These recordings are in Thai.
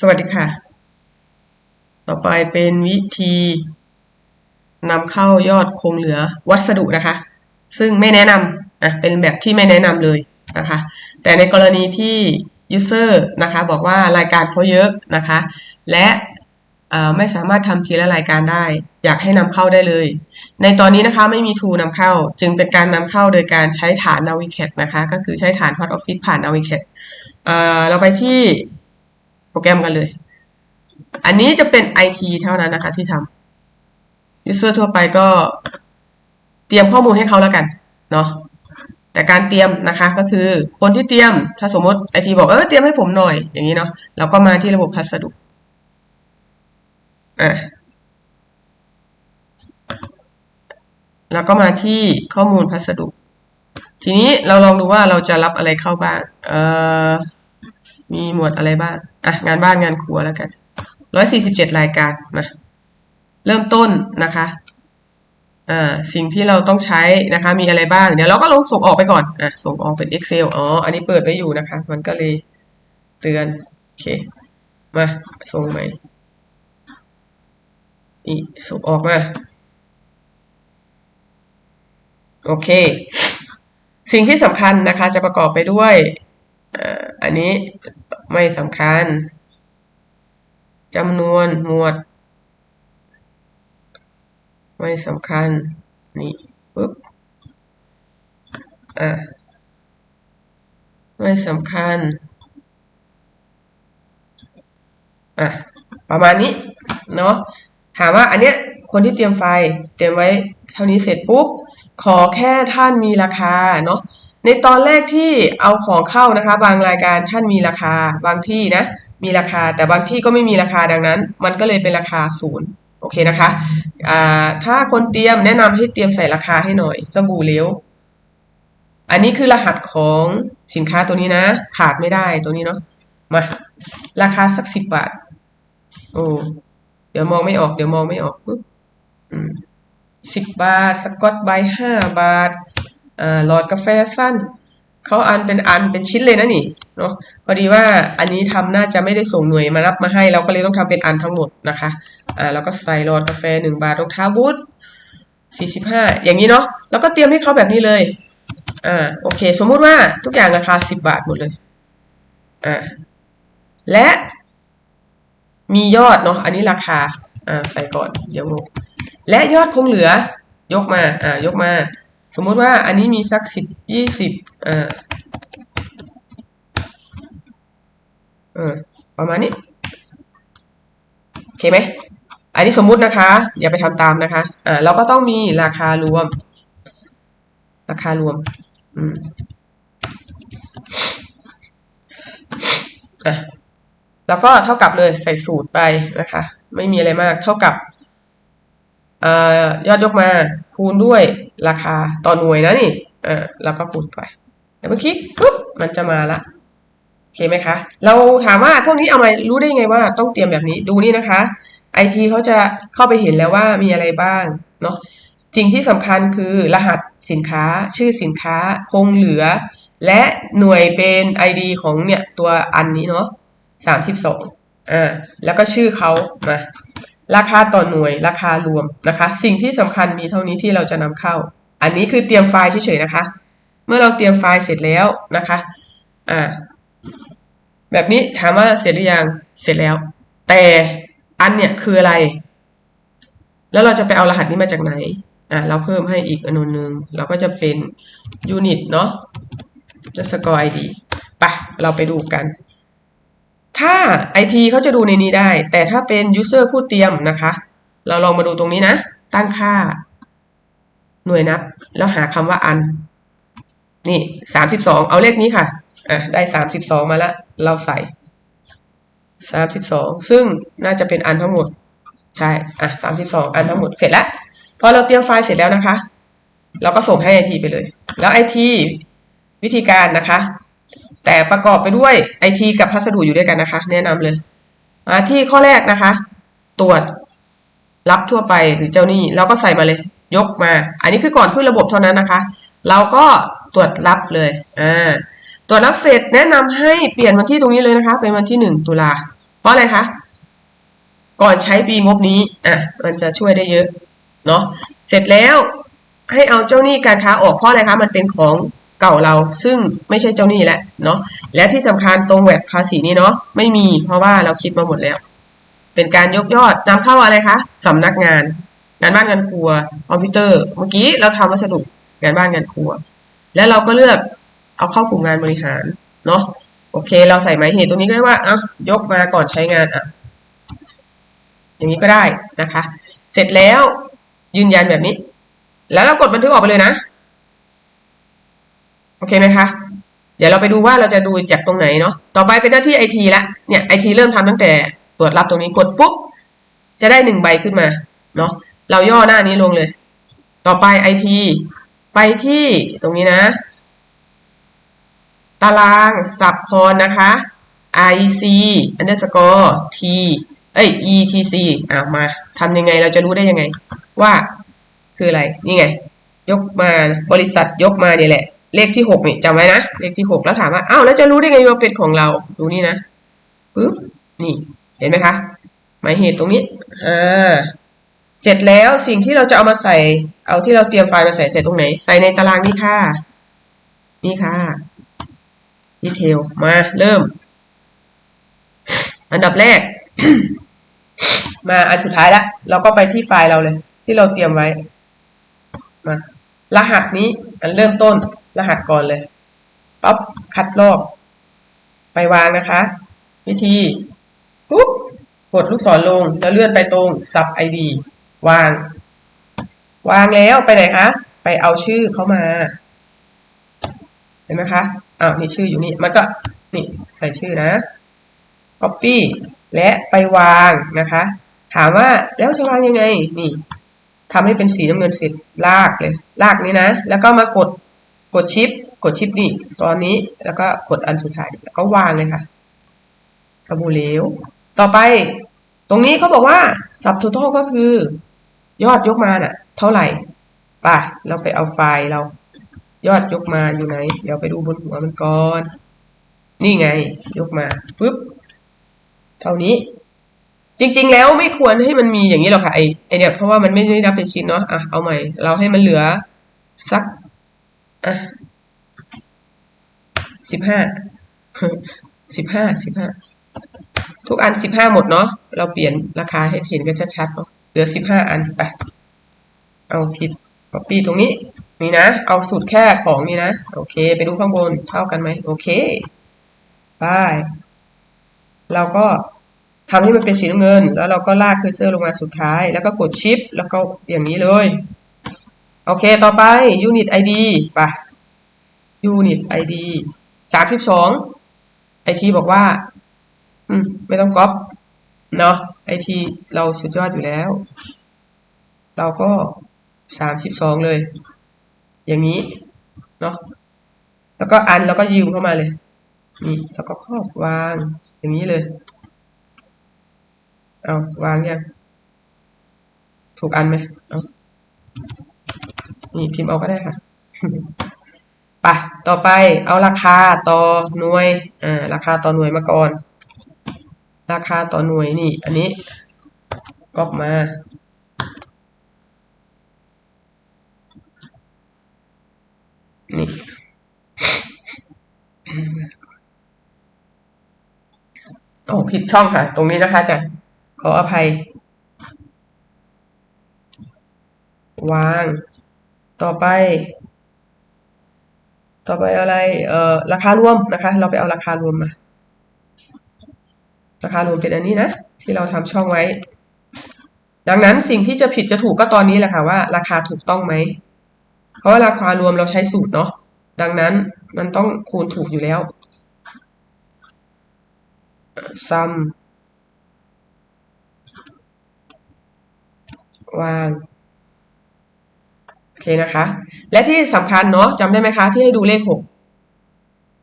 สวัสดีค่ะ ต่อไปเป็นวิธีนำเข้ายอดคงเหลือวัสดุนะคะ ซึ่งไม่แนะนำอะเป็นแบบที่ไม่แนะนำเลยนะคะ แต่ในกรณีที่ user นะคะ บอกว่ารายการเขาเยอะนะคะ และไม่สามารถทำทีละรายการได้ อยากให้นำเข้าได้เลย ในตอนนี้นะคะไม่มี tool นำเข้า จึงเป็นการนำเข้าโดยการใช้ฐาน Navicat นะคะ ก็คือใช้ฐาน Hot Office ผ่าน Navicat เอ่อเราไปที่ โปรแกรมกันเลย อันนี้จะเป็น IT เท่านั้นนะคะที่ทำ user ทั่วไปก็เตรียมข้อมูลให้เขาแล้วกันเนาะแต่การเตรียมนะคะก็คือคนที่เตรียมถ้าสมมติไอทีบอกเออเตรียมให้ผมหน่อยอย่างนี้เนาะเราก็มาที่ระบบพัสดุอะแล้วก็มาที่ข้อมูลพัสดุ ทีนี้เราลองดูว่าเราจะรับอะไรเข้าบ้าง เอ่อ มีหมวดอะไรบ้าง อะ งานบ้านงานครัวแล้วกันร้อยสี่สิบเจ็ดรายการมาเริ่มต้นนะคะ อ่า สิ่งที่เราต้องใช้นะคะ มีอะไรบ้าง เดี๋ยวเราก็ลงส่งออกไปก่อน อะ ส่งออกเป็น Excel อ๋อ อันนี้เปิดไว้อยู่นะคะ มันก็เลยเตือน โอเค มา ส่งใหม่นี่ส่งออกมา โอเค สิ่งที่สำคัญนะคะ จะประกอบไปด้วยอ่าอันนี้ ไม่สำคัญจำนวนหมวด ไม่สำคัญ นี่ปุ๊บอะไม่สำคัญอะประมาณนี้เนาะถามว่าอันเนี้ยคนที่เตรียมไฟล์เตรียมไว้เท่านี้เสร็จปุ๊บ ขอแค่ท่านมีราคาเนาะ ในตอนแรกที่เอาของเข้านะคะ บางรายการท่านมีราคาบางที่นะมีราคาแต่บางที่ก็ไม่มีราคาดังนั้น มันก็เลยเป็นราคาศูนย์โอเคนะคะอ่าถ้าคนเตรียมแนะนำให้เตรียมใส่ราคาให้หน่อยสบู่เหลวอันนี้คือรหัสของสินค้าตัวนี้นะขาดไม่ได้ตัวนี้เนาะมาราคาสักสิบบาท โอ้เดี๋ยวมองไม่ออก เดี๋ยวมองไม่ออกปุ๊บสิบบาท สกอตไบห้าบาท หลอดกาแฟสั้นเขาอันเป็นอันเป็นชิ้นเลยนะนี่เนาะพอดีว่าอันนี้ทำน่าจะไม่ได้ส่งหน่วยมารับมาให้เราก็เลยต้องทำเป็นอันทั้งหมดนะคะอ่าแล้วก็ใส่หลอดกาแฟหนึ่งบาทรองเท้าบูทสี่สิบห้าอย่างนี้เนาะแล้วก็เตรียมให้เขาแบบนี้เลยอ่าโอเค สมมุติว่าทุกอย่างราคาสิบบาทหมดเลยอ่าและมียอดเนาะอันนี้ราคาอ่าใส่ก่อนเดี๋ยวงงและยอดคงเหลือยกมาอ่ายกมา สมมุติว่าอันนี้มีสักสิบยี่สิบอ่าเออประมาณนี้โอเคไหมอันนี้สมมุตินะคะ อย่าไปทำตามนะคะอ่าเราก็ต้องมีราคารวม ราคารวมอืมอะแล้วก็เท่ากับเลยใส่สูตรไปนะคะ ไม่มีอะไรมาก เท่ากับ ยอดยกมาคูณด้วยราคาต่อหน่วยนะนี่อ่าแล้วก็คูณไปแต่เมื่อคลิกปุ๊บมันจะมาละโอเคไหมคะ เราถามว่าพวกนี้เอามารู้ได้ไงว่าต้องเตรียมแบบนี้ดูนี่นะคะไอทีเขาจะเข้าไปเห็นแล้วว่ามีอะไรบ้างเนาะสิ่งที่สำคัญคือรหัสสินค้าชื่อสินค้าคงเหลือ และหน่วยเป็น ID ของเนี่ยตัวอันนี้เนาะสามสิบสองอ่าแล้วก็ชื่อเขามา ราคาต่อหน่วยราคารวมนะคะ สิ่งที่สำคัญมีเท่านี้ที่เราจะนำเข้า อันนี้คือเตรียมไฟล์เฉยๆนะคะ เมื่อเราเตรียมไฟล์เสร็จแล้วนะคะอ่าแบบนี้ถามว่าเสร็จหรือยังเสร็จแล้ว แต่อันเนี่ยคืออะไร แล้วเราจะไปเอารหัสนี้มาจากไหนอ่าเราเพิ่มให้อีกอนุหนึ่งเราก็จะเป็นยูนิตเนาะแล้วสกอร์ไอดีไปเราไปดูกัน ถ้า IT เขาจะดูในนี้ได้ แต่ถ้าเป็น User ผู้เตรียมนะคะ เราลองมาดูตรงนี้นะ ตั้งค่า หน่วยนับ แล้วหาคำว่าอัน นี่สามสิบสองเอาเลขนี้ค่ะอะ ได้สามสิบสองมาล้วเราใส่สามสิบสองซึ่งน่าจะเป็นอันทั้งหมด ใช่อะสามสิบสองอันทั้งหมดเสร็จแล้วพอเราเตรียมไฟล์เสร็จแล้วนะคะ เราก็ส่งให้ IT ไปเลย แล้ว IT วิธีการนะคะ แต่ประกอบไปด้วยไอทีกับพัสดุอยู่ด้วยกันนะคะ แนะนำเลยมาที่ข้อแรกนะคะ ตรวจรับทั่วไปหรือเจ้าหนี้เราก็ใส่มาเลย ยกมา อันนี้คือก่อนขึ้นระบบเท่านั้นนะคะ เราก็ตรวจรับเลยอ่าตรวจรับเสร็จแนะนำให้เปลี่ยนวันที่ตรงนี้เลยนะคะ เป็นวันที่หนึ่งตุลาเพราะอะไรคะก่อนใช้ปีงบนี้อะมันจะช่วยได้เยอะเนาะเสร็จแล้วให้เอาเจ้าหนี้การค้าออกเพราะอะไรคะมันเป็นของ เก่าเราซึ่งไม่ใช่เจ้าหนี้แล้วเนาะและที่สำคัญตรงแวดภาษีนี้เนาะไม่มีเพราะว่าเราคิดมาหมดแล้ว เป็นการยกยอดนำเข้าอะไรคะสำนักงาน งานบ้านงานครัวคอมพิวเตอร์เมื่อกี้เราทำวัสดุงานบ้านงานครัว แล้วเราก็เลือกเอาเข้ากลุ่มงานบริหารเนาะโอเค เราใส่หมายเหตุตรงนี้ก็ได้ว่าอะยกมาก่อนใช้งานอะอย่างนี้ก็ได้นะคะ เสร็จแล้วยืนยันแบบนี้ แล้วเรากดบันทึกออกไปเลยนะ โอเคไหมคะเดี๋ยวเราไปดูว่าเราจะดูจากตรงไหนเนาะต่อไปเป็นหน้าที่ไอทีละเนี่ยไอทีเริ่มทำตั้งแต่ตรวจรับตรงนี้กดปุ๊บจะได้หนึ่งใบขึ้นมาเนาะเราย่อหน้านี้ลงเลย ต่อไปไอทีไปที่ตรงนี้นะ ตารางสับพรนะคะ IC underscore T เอ้ย ETC อ่ามาทำยังไงเราจะรู้ได้ยังไง ว่าคืออะไร นี่ไง ยกมาบริษัทยกมาเนี่ยแหละ เลขที่หกนี่จำไว้นะ เลขที่หกแล้วถามว่าอ้าวแล้วจะรู้ได้ไงว่าเป็นของเรา ดูนี่นะปึ๊บนี่เห็นไหมคะ หมายเหตุตรงนี้อ่าเสร็จแล้วสิ่งที่เราจะเอามาใส่ เอาที่เราเตรียมไฟล์มาใส่ใส่ตรงไหน ใส่ในตารางนี้ค่ะ นี่ค่ะดีเทลมาเริ่ม อันดับแรก มาอันสุดท้ายละเราก็ไปที่ไฟล์เราเลย ที่เราเตรียมไว้มารหัสนี้อันเริ่มต้น รหัสก่อนเลยปั๊บคัดลอกไปวางนะคะ วิธีปุ๊บกดลูกศรลงแล้วเลื่อนไปตรง sub id วาง วางแล้วไปไหนคะ ไปเอาชื่อเข้ามา เห็นไหมคะอ้าวนี่ชื่ออยู่นี่ มันก็นี่ใส่ชื่อนะ copy และไปวางนะคะ ถามว่าแล้วจะวางยังไง นี่ทำให้เป็นสีน้ำเงินเสร็จลากเลย ลากนี้นะ แล้วก็มากด กดชิป กดชิปนี่ตอนนี้แล้วก็กดอันสุดท้ายแล้วก็วางเลยค่ะสบู่เหลว ต่อไป ตรงนี้เขาบอกว่า sub total ก็คือ ยอดยกมาน่ะ เท่าไหร่ป่ะ เราไปเอาไฟล์เรา ยอดยกมาอยู่ไหน เดี๋ยวไปดูบนหัวมันก่อน นี่ไง ยกมาปุ๊บ เท่านี้ จริง ๆ แล้วไม่ควรให้มันมีอย่างนี้หรอกค่ะไอไอเนี่ยเพราะว่ามันไม่ได้นับเป็นชิ้นเนาะอะเอาใหม่ เราให้มันเหลือสัก อะสิบห้าสิบห้าสิบห้าทุกอันสิบห้าหมดเนาะเราเปลี่ยนราคาให้เห็นกันชัดๆเนาะเหลือสิบห้าอันไปเอาผิด copy ตรงนี้นี่นะ เอาสูตรแค่ของนี่นะ โอเค ไปดูข้างบนเท่ากันไหมโอเคไปเราก็ทำให้มันเป็นสีน้ำเงิน แล้วเราก็ลากเคอร์เซอร์ลงมาสุดท้าย แล้วก็กดชิป แล้วก็อย่างนี้เลย โอเค ต่อไป unit id ไป unit id สามสิบสองไอทีบอกว่า อืม ไม่ต้องก๊อปเนาะไอทีเราสุดยอดอยู่แล้ว เราก็สามสิบสองเลย อย่างนี้ เนาะแล้วก็อันแล้วก็ยืมเข้ามาเลยนี่แล้วก็ครอบวาง อย่างนี้เลย เอาวางยังถูกอันไหมเอา นี่พิมพ์เอาก็ได้ค่ะไปต่อไปเอาราคาต่อหน่วย อ่า ราคาต่อหน่วยมาก่อน ราคาต่อหน่วยนี่ อันนี้ก๊อปมา นี่ โอ้ผิดช่องค่ะ ตรงนี้นะคะจารย์ขออภัย วาง ต่อไป ต่อไปอะไรเอ่อราคารวมนะคะ เราไปเอาราคารวมมา ราคารวมเป็นอันนี้นะ ที่เราทำช่องไว้ ดังนั้นสิ่งที่จะผิดจะถูกก็ตอนนี้แหละค่ะว่า ราคาถูกต้องไหม เพราะว่าราคารวมเราใช้สูตรเนาะดังนั้นมันต้องคูณถูกอยู่แล้ว sum วาง เคนะคะ และที่สำคัญเนาะจำได้ไหมคะ ที่ให้ดูเลขหก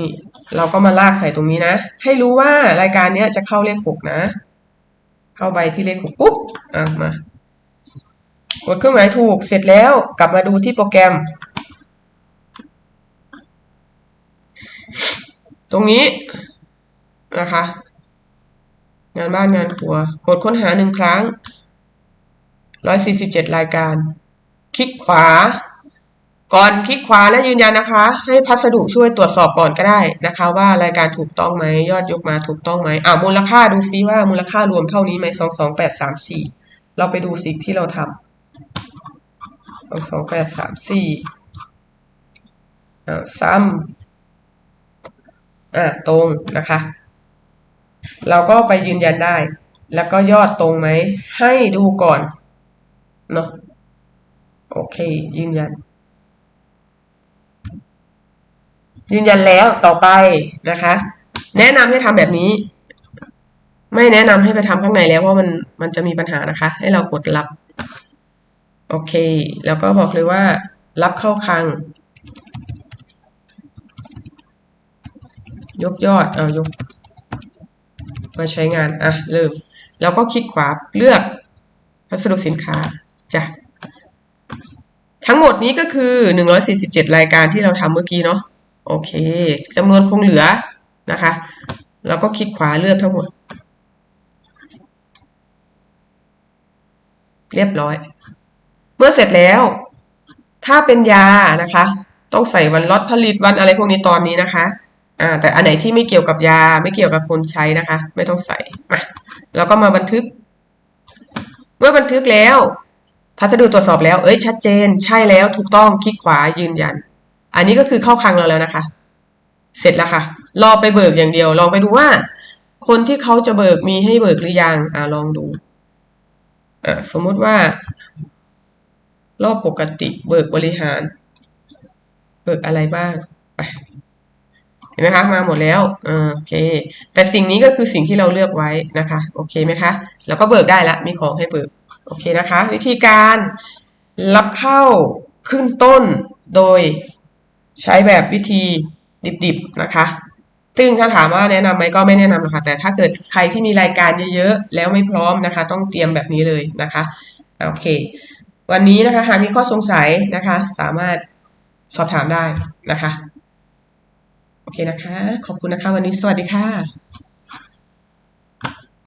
นี่เราก็มาลากใส่ตรงนี้นะ ให้รู้ว่ารายการนี้จะเข้าเลขหกนะ เข้าใบที่เลขหกปุ๊บอะมากดเครื่องหมายถูกเสร็จแล้วกลับมาดูที่โปรแกรม ตรงนี้นะคะ งานบ้านงานครัว กดค้นหาหนึ่งครั้งร้อยสี่สิบเจ็ดรายการ คลิกขวา ก่อนคลิกขวาและยืนยันนะคะ ให้พัสดุช่วยตรวจสอบก่อนก็ได้นะคะ ว่ารายการถูกต้องไหมยอดยกมาถูกต้องไหมอ่ามูลค่าดูซิว่ามูลค่ารวมเท่านี้ไหมสองสองแปดสามสี่เราไปดูสิที่เราทำสองสองแปดสามสี่อ่าซ้ำอ่าตรงนะคะ เราก็ไปยืนยันได้ แล้วก็ยอดตรงไหม ให้ดูก่อนเนาะ โอเค ยืนยัน ยืนยันแล้วต่อไปนะคะ แนะนำให้ทำแบบนี้ ไม่แนะนำให้ไปทำข้างในแล้วเพราะมันมันจะมีปัญหานะคะ ให้เรากดรับ โอเค แล้วก็บอกเลยว่า รับเข้าคลังยกยอด เอายก มาใช้งาน อะ เริ่ม แล้วก็คลิกขวา เลือกพัสดุสินค้า จ้ะ ทั้งหมดนี้ก็คือ 147 รายการที่เราทำเมื่อกี้เนาะโอเคจำนวนคงเหลือนะคะ แล้วก็คลิกขวาเลือกทั้งหมด เรียบร้อย เมื่อเสร็จแล้ว ถ้าเป็นยานะคะ ต้องใส่วันล็อตผลิตวันอะไรพวกนี้ตอนนี้นะคะอ่าแต่อันไหนที่ไม่เกี่ยวกับยาไม่เกี่ยวกับคนใช้นะคะ ไม่ต้องใส่มาแล้วก็มาบันทึก เมื่อบันทึกแล้ว พัสดุตรวจสอบแล้ว เอ้ยชัดเจน ใช่แล้วถูกต้องคลิกขวายืนยัน อันนี้ก็คือเข้าคลังเราแล้วนะคะ เสร็จแล้วค่ะ รอไปเบิกอย่างเดียว ลองไปดูว่า คนที่เขาจะเบิกมีให้เบิกหรือยังอ่าลองดูอ่าสมมุติว่า รอบปกติเบิกบริหาร เบิกอะไรบ้างไปเห็นไหมคะ มาหมดแล้วอโอเค แต่สิ่งนี้ก็คือสิ่งที่เราเลือกไว้นะคะ โอเคไหมคะ แล้วก็เบิกได้ละ มีของให้เบิก โอเคนะคะ วิธีการรับเข้าขึ้นต้นโดยใช้แบบวิธีดิบๆนะคะ ซึ่งถ้าถามว่าแนะนำไหมก็ไม่แนะนำหรอกค่ะแต่ถ้าเกิดใครที่มีรายการเยอะๆ แล้วไม่พร้อมนะคะ ต้องเตรียมแบบนี้เลยนะคะ โอเค วันนี้นะคะหากมีข้อสงสัยนะคะ สามารถสอบถามได้นะคะ โอเคนะคะ ขอบคุณนะคะ วันนี้สวัสดีค่ะ